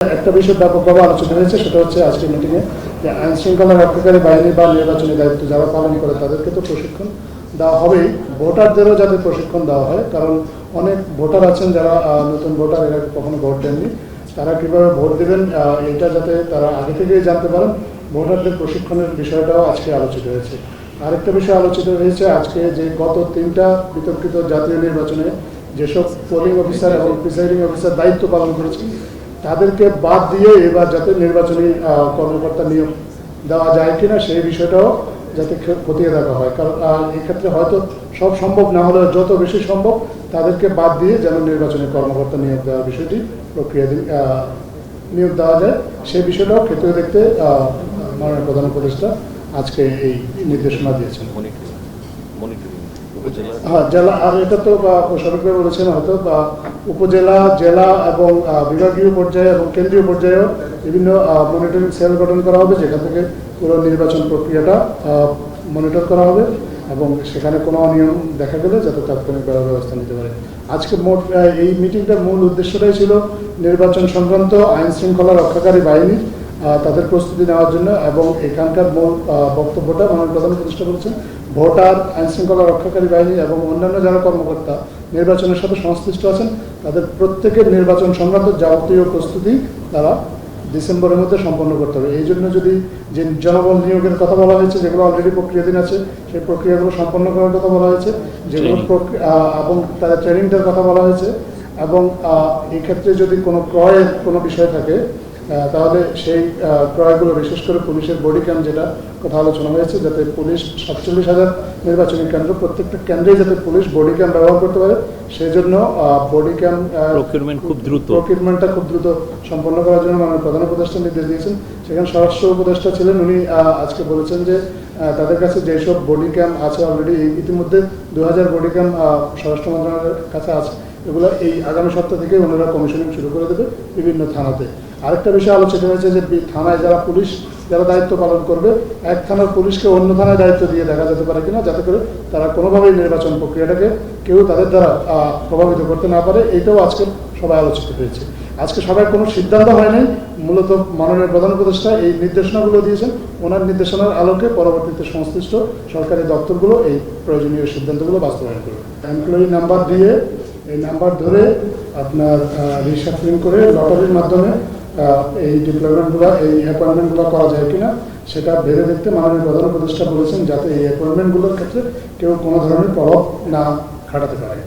একটা বিষয় ব্যাপকভাবে আলোচনা হয়েছে, সেটা হচ্ছে আজকের মিটিংয়ে যে আইন শৃঙ্খলা রক্ষাকারী বাহিনী বা নির্বাচনী দায়িত্ব যারা পালন করে তাদেরকে তো প্রশিক্ষণ দেওয়া হবেই। ভোটারদেরও যাতে প্রশিক্ষণ দেওয়া হয়, কারণ অনেক ভোটার আছেন যারা নতুন ভোটার, এরা কখনো ভোট দেননি। তারা কীভাবে ভোট দেবেন এটা যাতে তারা আগে থেকেই জানতে পারেন। ভোটারদের প্রশিক্ষণের বিষয়টাও আজকে আলোচিত হয়েছে। আরেকটা বিষয় আলোচিত হয়েছে আজকে যে গত তিনটা বিতর্কিত জাতীয় নির্বাচনে যেসব পোলিং অফিসার এবং প্রিসাইডিং অফিসার দায়িত্ব পালন করেছেন তাদেরকে বাদ দিয়ে এবার যাতে নির্বাচনী কর্মকর্তা নিয়োগ দেওয়া যায় কিনা সেই বিষয়টাও যাতে খতিয়ে দেখা হয়। কারণ এক্ষেত্রে হয়তো সব সম্ভব না হলেও যত বেশি সম্ভব তাদেরকে বাদ দিয়ে যেন নির্বাচনী কর্মকর্তা নিয়োগ দেওয়ার বিষয়টি প্রক্রিয়া নিয়োগ দেওয়া যায়। সেই বিষয়টাও ক্ষেত্রে দেখতে মাননীয় প্রধান উপদেষ্টা আজকে এই নির্দেশনা দিয়েছেন। হ্যাঁ জেলা, আর এটা তো বা বলেছেন হয়তো, বা উপজেলা, জেলা এবং বিভাগীয় পর্যায়ে এবং কেন্দ্রীয় পর্যায়েও বিভিন্ন সেল গঠন করা হবে, যেখান থেকে নির্বাচন প্রক্রিয়াটা মনিটর করা হবে এবং সেখানে কোনো অনিয়ম দেখা গেলে যাতে তাৎক্ষণিক ব্যবস্থা নিতে পারে। আজকে মোট এই মিটিংটার মূল উদ্দেশ্যটাই ছিল নির্বাচন সংক্রান্ত আইন শৃঙ্খলা রক্ষাকারী বাহিনী তাদের প্রস্তুতি নেওয়ার জন্য এবং এখানকার মূল বক্তব্যটা মাননীয় প্রধান প্রতিষ্ঠা করেছেন ভোটার আইন শৃঙ্খলা রক্ষাকারী বাহিনী এবং অন্যান্য যারা কর্মকর্তা নির্বাচনের সাথে সংশ্লিষ্ট আছেন তাদের প্রত্যেকের নির্বাচন সংক্রান্ত যাবতীয় প্রস্তুতি তারা ডিসেম্বরের মধ্যে সম্পন্ন করতে হবে। এই জন্য যদি যে জনবল নিয়োগের কথা বলা হয়েছে যেগুলো অলরেডি প্রক্রিয়াধীন আছে সেই প্রক্রিয়াগুলো সম্পন্ন করার কথা বলা হয়েছে যেগুলো এবং তাদের ট্রেনিংটার কথা বলা হয়েছে এবং আহ, এই ক্ষেত্রে যদি কোনো ক্রয়ের কোনো বিষয় থাকে তাহলে সেই ক্রয়গুলো বিশেষ করে পুলিশের বডি ক্যাম্প যেটা কথা আলোচনা হয়েছে যাতে পুলিশ সাতচল্লিশ হাজার নির্বাচনী কেন্দ্র প্রত্যেকটা কেন্দ্রেই যাতে পুলিশ বডি ক্যাম্প ব্যবহার করতে পারে। সেই জন্য বডি ক্যাম্প খুব দ্রুত। প্রকিউরমেন্টটা খুব দ্রুত সম্পন্ন করার জন্য মাননীয় প্রধান উপদেষ্টা নির্দেশ দিয়েছেন। সেখানে স্বরাষ্ট্র উপদেষ্টা ছিলেন উনি আজকে বলেছেন যে তাদের কাছে যেসব বডি ক্যাম্প আছে অলরেডি ইতিমধ্যে দু হাজার বডি ক্যাম্প স্বরাষ্ট্র মন্ত্রণালয়ের কাছে আছে। এগুলো এই আগামী সপ্তাহ থেকে ওনারা কমিশনিং শুরু করে দেবে বিভিন্ন থানাতে। আরেকটা বিষয় আলোচিত হয়েছে যে থানায় যারা পুলিশ, যারা দায়িত্ব পালন করবে, এক থানার পুলিশকে অন্য থানায় দায়িত্ব দিয়ে দেখা যেতে পারে কিনা, যাতে করে তারা কোনোভাবেই নির্বাচন প্রক্রিয়াটাকে কেউ তাদের দ্বারা প্রভাবিত করতে না পারে, এইটাও আজকে সবাই আলোচিত হয়েছে। আজকে সবাই কোনো সিদ্ধান্ত হয় নাই, মূলত মাননীয় প্রধান উপদেষ্টা এই নির্দেশনাগুলো দিয়েছেন, ওনার নির্দেশনার আলোকে পরবর্তীতে সংশ্লিষ্ট সরকারি দপ্তরগুলো এই প্রয়োজনীয় সিদ্ধান্তগুলো বাস্তবায়ন করবে। এমপ্লয়ি নাম্বার দিয়ে, এই নাম্বার ধরে আপনার রিসাফলিং করে লটারির মাধ্যমে এই ডিপ্লয়মেন্টগুলো এই অ্যাপয়েন্টমেন্টগুলো করা যায় কিনা, সেটা ভেবে দেখতে মাননীয় প্রধান উপদেষ্টা বলেছেন যাতে এই অ্যাপয়েন্টমেন্টগুলোর ক্ষেত্রে কেউ কোনো ধরনের প্রভাব না খাটাতে পারে।